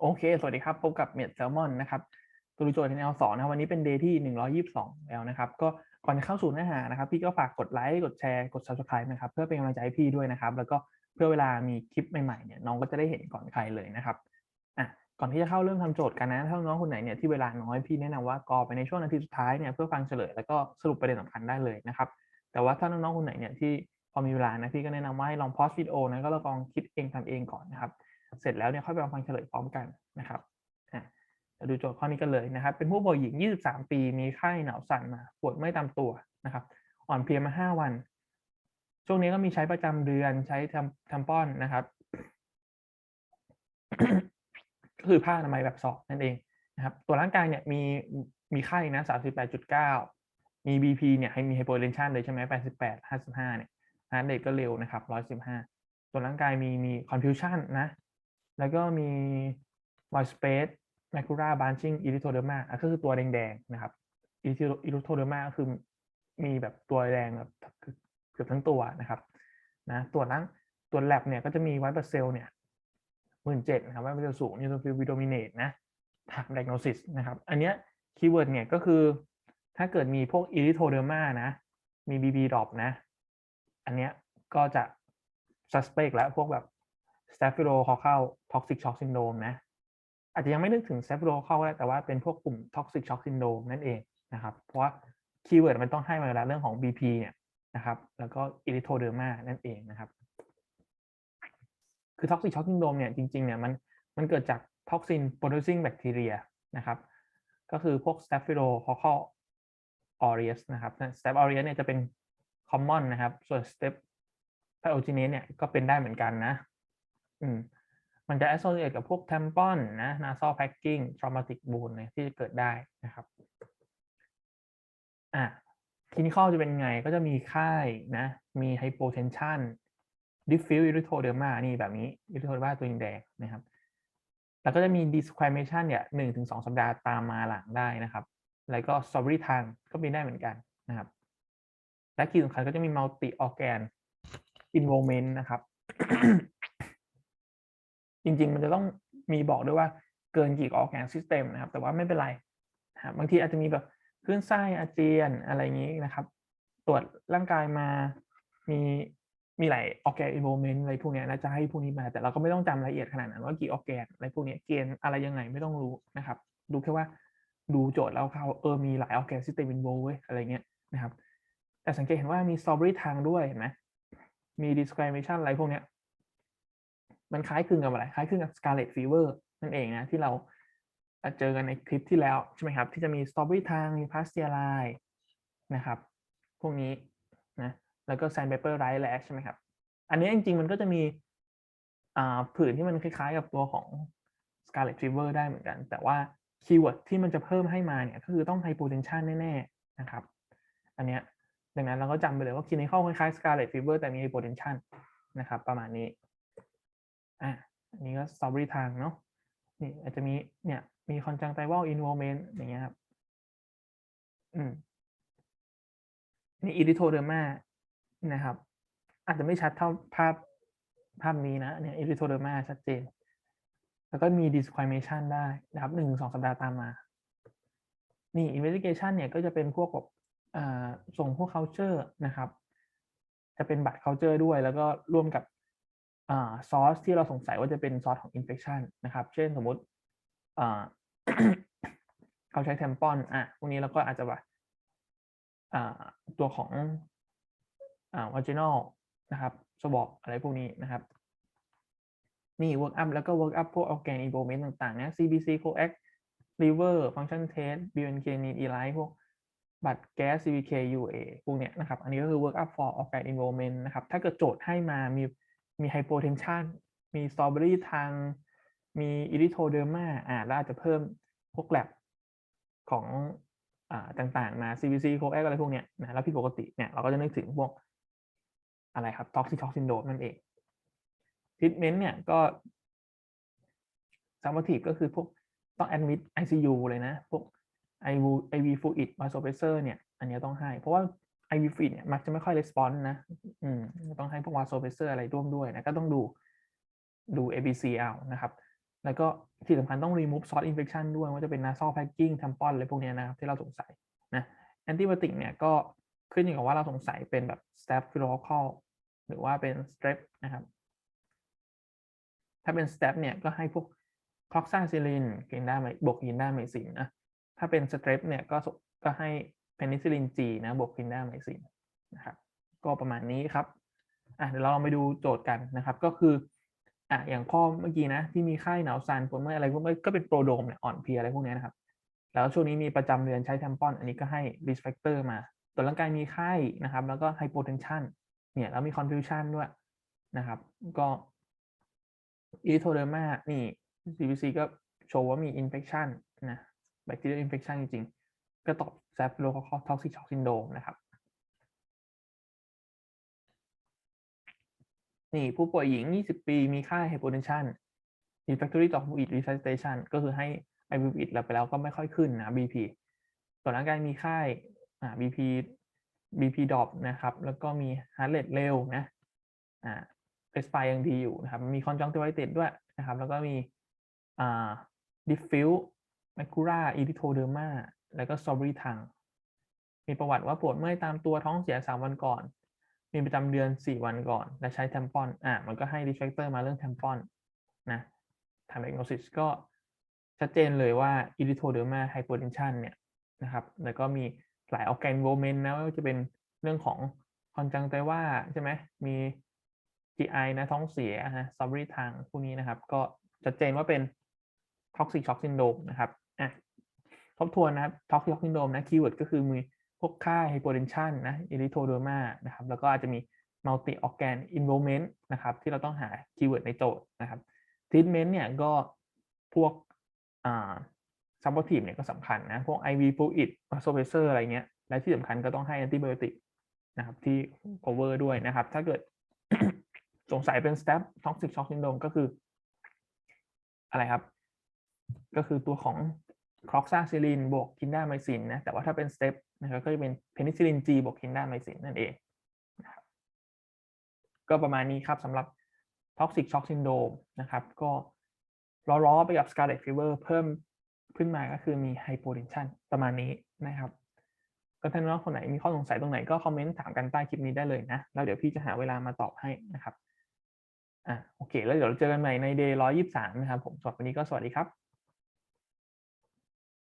โอเค สวัสดีครับ พบกับเมดแซลมอนนะครับตัวดูโจทย์ในแนวสองนะวันนี้เป็นเดย์ที่122แล้วนะครับ ก็ก่อนจะเข้าสู่เนื้อหานะครับ พี่ก็ฝากกดไลค์ กดแชร์ กด subscribe นะครับ เพื่อเป็นกำลังใจให้พี่ด้วยนะครับ แล้วก็เพื่อเวลามีคลิปใหม่ๆเนี่ยน้องก็จะได้เห็นก่อนใครเลยนะครับอะก่อนที่จะเข้าเริ่มทำโจทย์กันนะ ถ้าน้องคนไหนเนี่ยที่เวลาน้อยพี่แนะนำว่ากอไปในช่วงนาทีสุดท้ายเนี่ยเพื่อฟังเฉลยแล้วก็สรุปประเด็นสำคัญได้เลยนะครับ แต่ว่าถ้าน้องๆคนไหนเนี่ยที่พอมีเวลานะพี่ก็แนะนำว่าให้ลองพอสวิดีโอนะก็ลองคิดเองทำเองก่อนนะครับ เสร็จแล้วเนี่ยค่อยไปฟังเฉลยพร้อมกันนะครับดูโจทย์ข้อนี้กันเลยนะครับ เป็นผู้ป่วยหญิง 23 ปี มีไข้หนาวสั่นมา ปวดเมื่อยตามตัวนะครับ อ่อนเพลียมา 5 วัน ช่วงนี้ก็มีใช้ประจำเดือน ใช้ทำทำป้อนนะครับ ก็คือผ้าอนามัยแบบสอบนั่นเองนะครับ ตัวร่างกายเนี่ยมีมีไข้นะ 38.9 มี BP เนี่ยให้มีไฮโปเทนชันเลยใช่ไหม88 55 เนี่ยนะเด็กก็เร็วนะครับ 115 ตัวร่างกายมีมี confusion นะ แล้วก็มี white space macula branching erythroderma อะก็คือตัวแดงๆนะครับ erythroderma ก็คือมีแบบตัวแดงแบบเกือบทั้งตัวนะครับนะตัวนั้นตัวแลบเนี่ยก็จะมี white blood cell เนี่ยหมื่นเจ็ดนะครับ white blood cell สูง neutrophil predominate นะ tag diagnosis นะครับ อันเนี้ยคีย์เวิร์ดเนี่ยก็คือ ถ้าเกิดมีพวก erythroderma นะ มี BB drop นะ อันเนี้ยก็จะ suspect แล้วพวกแบบ staphylococcal toxic shock syndrome นะอาจจะยังไม่นึกถึง staphylococcal ก็ได้แต่ว่าเป็นพวกกลุ่ม toxic shock syndrome นั่นเองนะครับ เพราะว่าคีย์เวิร์ดมันต้องให้มาแล้วเรื่องของ BP เนี่ยนะครับแล้วก็ erythroderma นั่นเองนะครับ คือ toxic shock syndrome เนี่ยจริงๆเนี่ยมันมันเกิดจาก toxin producing bacteria นะครับก็คือพวก staphylococcal aureus นะครับ staph aureus เนี่ยจะเป็น common นะครับ ส่วน staph pyogenes เนี่ยก็เป็นได้เหมือนกันนะ อืมมันจะ associate กับพวก tampon นะ nasal packing traumatic wound เนี่ยที่จะเกิดได้นะครับอะ clinical จะเป็นไงก็จะมีไข้นะ มี hypotension diffuse erythroderma นี่แบบนี้ erythroderma ตัวแดงนะครับ แล้วก็จะมี desquamation เนี่ยหนึ่งถึงสองสัปดาห์ตามมาหลังได้นะครับ แล้วก็ strawberry tongue ก็เป็นได้เหมือนกันนะครับ และคีย์สำคัญก็จะมี multi organ involvement นะครับ จริง ๆ มันจะต้องมีบอกด้วยว่าเกินกี่ออแกนซิสเต็มนะครับ แต่ว่าไม่เป็นไรนะครับบางทีอาจจะมีแบบคลื่นไส้อาเจียนอะไรอย่างนี้นะครับ ตรวจร่างกายมามีมีหลายออแกนอินโวเมนต์อะไรพวกนี้นะจะให้พวกนี้มา แต่เราก็ไม่ต้องจำรายละเอียดขนาดนั้นว่ากี่ออแกนอะไรพวกนี้เกณฑ์อะไรยังไงไม่ต้องรู้นะครับดูแค่ว่าดูโจทย์แล้วเขาเออมีหลายออแกนซิสเต็มอินโวเว้ยอะไรเงี้ยนะครับแต่สังเกตเห็นว่ามี strawberry tongue ด้วยเห็นไหมมี discrimination อะไรพวกนี้ มันคล้ายคลึงกับอะไร คล้ายคลึงกับ scarlet fever นั่นเองนะ ที่เราเจอกันในคลิปที่แล้ว ใช่ไหมครับ ที่จะมี strawberry tongue มี pastille นะครับ พวกนี้นะแล้วก็ sandpaper right rash ใช่ไหมครับ อันนี้จริงๆ มันก็จะมีผื่นที่มันคล้ายๆ กับตัวของ scarlet fever ได้เหมือนกัน แต่ว่าคีย์เวิร์ดที่มันจะเพิ่มให้มาเนี่ยก็คือต้อง hypotension แน่ๆนะครับ อันเนี้ยดังนั้นเราก็จำไปเลยว่า clinical คล้ายๆ scarlet fever แต่มี hypotension นะครับ ประมาณนี้ อะอันนี้ก็ strawberry tongue เนาะนี่อาจจะมีเนี่ยมี conjunctival involvement อย่างเงี้ยครับอืมนี่ erythroderma นะครับ อาจจะไม่ชัดเท่าภาพภาพนี้นะเนี่ย erythroderma ชัดเจน แล้วก็มี disquamation ได้นะครับหนึ่งสองสัปดาห์ตามมา นี่ investigation เนี่ยก็จะเป็นพวกแบบอ่าส่งพวก culture นะครับ จะเป็นบัตร culture ด้วย แล้วก็ร่วมกับ ซอสที่เราสงสัยว่าจะเป็นซอสของ infection นะครับ เช่นสมมุติเขาใช้ tampon อะพวกนี้เราก็อาจจะแบบอ่าตัวของอ่า vaginal นะครับ swab อะไรพวกนี้นะครับ นี่ work up แล้วก็ work up พวก organ involvement ต่างๆนะ CBC coax liver function test BNK need ELISA พวกบัตรแก๊ส CVK UA พวกเนี้ยนะครับ อันนี้ก็คือ work up for organ involvement นะครับ ถ้าเกิดโจทย์ให้มามี มี hypotension มี strawberry tongue มี erythroderma อ่าแล้วอาจจะเพิ่มพวก lab ของอ่าต่างๆมา CBC coax อะไรพวกเนี้ยนะแล้วผิดปกติเนี่ยเราก็จะนึกถึงพวกอะไรครับ toxic shock syndrome นั่นเอง treatment เนี่ยก็ supportive ก็คือพวกต้อง admit ICU เลยนะ พวก IV IV fluid vasopressor เนี่ย อันนี้ต้องให้ เพราะว่า IV fluid เนี่ยมักจะไม่ค่อย response นะ อืมต้องให้พวก vasopressor อะไรร่วมด้วยนะ ก็ต้องดูดู ABC เอานะครับ แล้วก็ที่สำคัญต้อง remove source infection ด้วยว่าจะเป็น nasal packing tampon อะไรพวกเนี้ยนะครับที่เราสงสัยนะ antibiotic เนี่ยก็ขึ้นอยู่กับว่าเราสงสัยเป็นแบบ staphylococcal หรือว่าเป็น strep นะครับ ถ้าเป็น strep เนี่ยก็ให้พวก cloxacillin กินได้ไหมบวกกินได้ไมซินนะ ถ้าเป็น strep เนี่ยก็สก็ให้ penicillin G นะบวกกินด้ไมซินนะครับก็ประมาณนี้ครับอะเดี๋ยวเราลองไปดูโจทย์กันนะครับก็คืออะอย่างข้อเมื่อกี้นะที่มีไข้หนาวสั่นปวดเมื่อยอะไรพวกนี้ก็เป็นโปรโดมเนี่ยอ่อนเพลียอะไรพวกนี้นะครับ แล้วช่วงนี้มีประจำเดือนใช้แทมปอน อันนี้ก็ให้ risk factor มาตรวร่างกายมีไข้นะครับ แล้วก็ hypotension เนี่ยแล้วมี confusion ด้วยนะครับ ก็ erythroderma นี่ CBC ก็โชว์ว่ามี infection นะ bacterial infection จริงๆ กระตอบแซฟโลคอท็อกซิช็อกซินโดมนะครับนี่ผู้ป่วยหญิง 20 ปี มีค่า hypotension refractory ต่อ fluid resuscitation ก็คือให้ i v i d แล้วไปแล้วก็ไม่ค่อยขึ้นนะ BP ต่อร่างกายมีค่า BP BP ดรอปนะครับ แล้วก็มีฮาร์เ rate เร็วนะ อ่า respire ยังดีอยู่นะครับ มี conjunctivitis ด้วยนะครับ แล้วก็มี อ่า diffuse macula erythroderma แล้วก็ strawberry tongue มีประวัติว่าปวดเมื่อยตามตัวท้องเสีย 3 วันก่อน มีประจำเดือน 4 วันก่อน และใช้แทมปอนอ่ามันก็ให้ risk factor มาเรื่องแทมปอนนะทำ diagnosis ก็ชัดเจนเลยว่า erythroderma hypotension เนี่ยนะครับ แล้วก็มีหลาย organ involvement นะว่าจะเป็นเรื่องของ conjunctiva ใช่ไหมมี GI นะท้องเสียนะ strawberry tongue พวกนี้นะครับ ก็ชัดเจนว่าเป็น toxic shock syndrome นะครับอะ ทบทวนนะครับท็อกซิกซินโดมนะคีย์เวิร์ดก็คือมีพวกค่าไฮโปเทนชันนะอิริโทเดอร์มานะครับแล้วก็อาจจะมีมัลติออแกนอินโวเมนต์นะครับที่เราต้องหาคีย์เวิร์ดในโจทย์นะครับทีทเมนต์เนี่ยก็พวกอ่าซัมโบร์ตีฟเนี่ยก็สำคัญนะพวก IV ฟลูอิดโซเพเซอร์อะไรเงี้ยและที่สำคัญก็ต้องให้แอนติไบโอติกนะครับที่ cover ด้วยนะครับ ถ้าเกิดสงสัยเป็นสเต็ปท็อกซิชช็อกซินโดมก็คือ อะไรครับ ก็คือตัวของ cloxacillin บวก clindamycin นะแต่ว่าถ้าเป็น step นะครับก็จะเป็น penicillin G บวก clindamycin นั่นเองนะครับก็ประมาณนี้ครับสำหรับ toxic shock syndrome นะครับ ก็ล้อๆไปกับ scarlet fever เพิ่มขึ้นมาก็คือมี hypotension ประมาณนี้นะครับก็ท่านว่าคนไหนมีข้อสงสัยตรงไหนก็คอมเมนต์ถามกันใต้คลิปนี้ได้เลยนะแล้วเดี๋ยวพี่จะหาเวลามาตอบให้นะครับอะโอเค แล้วเดี๋ยวเราเจอกันใหม่ใน day 123นะครับผมสำหรับวันนี้ก็สวัสดีครับ